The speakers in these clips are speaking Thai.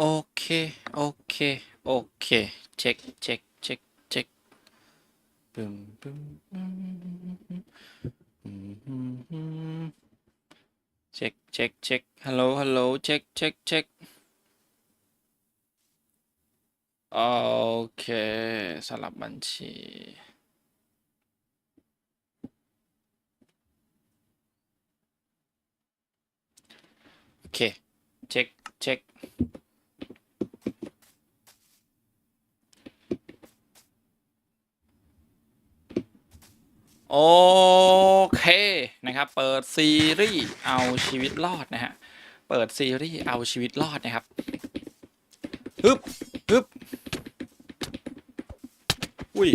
โอเค โอเค โอเค เช็ค เช็ค เช็ค เช็คปึมปึมอืมอืมอืมอืมเช็ค เช็ค เช็ค ฮัลโหล ฮัลโหล เช็ค เช็ค เช็ค โอเค สลับบัญชีโอเค เช็ค เช็ค โอเคนะครับ เปิดซีรีส์เอาชีวิตรอดนะฮะ เปิดซีรีส์เอาชีวิตรอดนะครับฮึบฮึบอุ้ย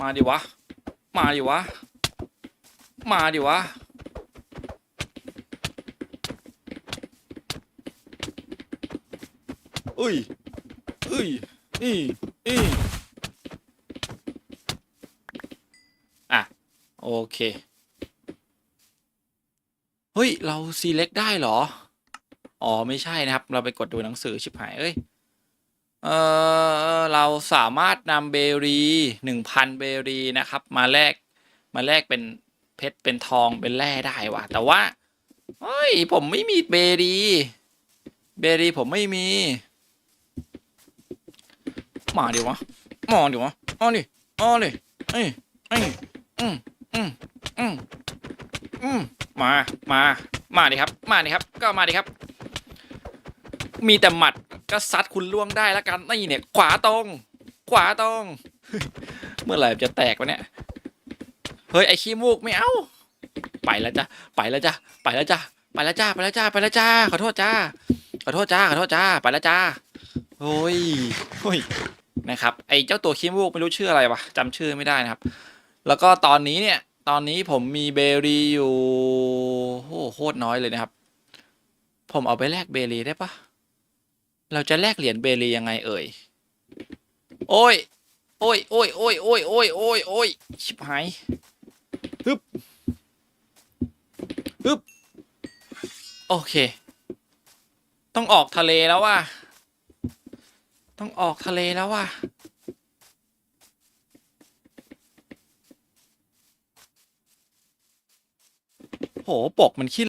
มาดิวะ มาดิวะ มาดิวะ อุ้ยอุ้ยอีอีอะ โอเค เฮ้ย เรา select ได้เหรอ อ๋อ ไม่ใช่นะครับ เราไปกดดูหนังสือชิบหาย เอ้ย เออเราสามารถนำเบรีหนึ่งพันเบรีนะครับ มาแลก มาแลกเป็นเพชร เป็นทอง เป็นแร่ได้ว่ะ แต่ว่า เฮ้ย ผมไม่มีเบรี เบรีผมไม่มี มาดิวะมาดิวะเอาดิเอาดิเอ้ยเอ้ยอืม อืมอืมอืมมา มา มาดิครับ มาดิครับ ก็มาดิครับ มีแต่หมัดก็ซัดคุณล่วงได้แล้วกันนี่เนี่ย ขวาตรง ขวาตรง เมื่อไหร่จะแตกวะเนี่ย เฮ้ยไอขี้มูกไม่เอาไปแล้วจ้ะไปแล้วจ้ะไปแล้วจ้ะไปแล้วจ้าไปแล้วจ้าไปแล้วจ้าขอโทษจ้าขอโทษจ้าขอโทษจ้าไปแล้วจ้าโอ้ยโอ้ยนะครับ ไอ้เจ้าตัวขี้มูกไม่รู้ชื่ออะไรวะจำชื่อไม่ได้นะครับ แล้วก็ตอนนี้เนี่ย ตอนนี้ผมมีเบรีอยู่โอ้โหโคตรน้อยเลยนะครับ ผมเอาไปแลกเบรีได้ปะเราจะแลกเหรียญเบรียังไงเอ่ย โอ้ย โอ้ย โอ้ย โอ้ย โอ้ย โอ้ย โอ้ย โอ้ย ชิบหายฮึบฮึบโอเค ต้องออกทะเลแล้วว่ะ ต้องออกทะเลแล้วว่ะ โหปกมันขี้